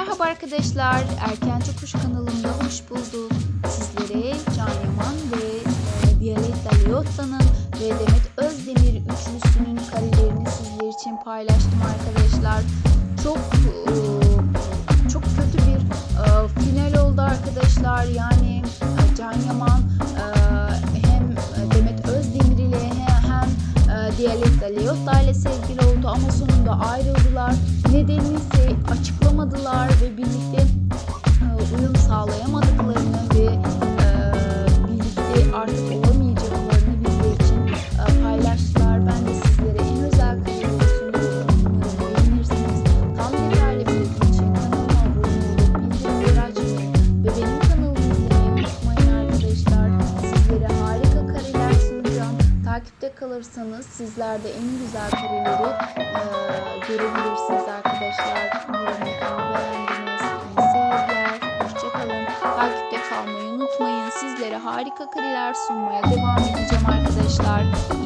Merhaba arkadaşlar, Erkenci Kuş kanalımda hoş bulduk. Sizlere Can Yaman ve e, Violetta Leotta'nın ve Demet Özdemir üçlüsünün karelerini sizler için paylaştım arkadaşlar. Çok e, çok kötü bir e, final oldu arkadaşlar. Yani e, Violetta Leotta ile sevgili oldu ama sonunda ayrıldılar. Nedenini ise açıklamadılar ve birlikte e, uyum sağlayamadıklarını ve Takipte kalırsanız sizler de en güzel kareleri e, görebilirsiniz arkadaşlar. Umarım videomu beğendiniz. İyi seyirler. Hoşçakalın. Takipte kalmayı unutmayın. Sizlere harika kareler sunmaya devam edeceğim arkadaşlar.